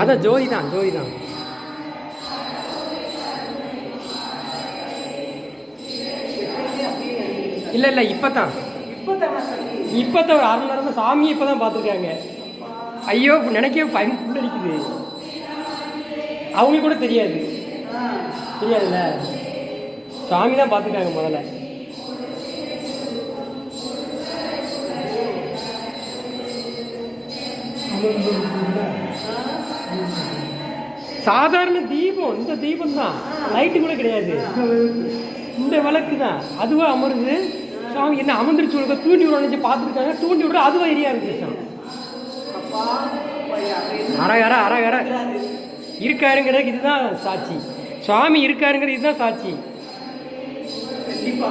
அதான் ஜோதி தான் ஜோதி தான் இல்லை இல்லை இப்போ தான் இப்போ தான் ஒரு அரை மணி நேரம் சாமியை இப்போ தான் பார்த்துருக்காங்க. ஐயோ நினைக்கவே பயம் புல்லடிக்குது அவங்களுக்கு கூட தெரியாது. தெரியாதுல்ல? சாமி தான் பார்த்துருக்காங்க முதல்ல. சாதாரண தீபம் இந்த தீபம் தான் லைட்டு கூட கிடையாது. இந்த விளக்கு தான் அதுவா அமருது. சாமி என்ன அமர்ந்துருச்சு உனக்கு தூண்டி விட பார்த்துருக்காங்க. தூண்டி விட அதுவா எரியா இருந்துச்சு சாமி. அரகர அரகர இருக்காருங்கிறதுக்கு இதுதான் சாட்சி. சுவாமி இருக்காருங்கிறது இதுதான் சாட்சி. கண்டிப்பா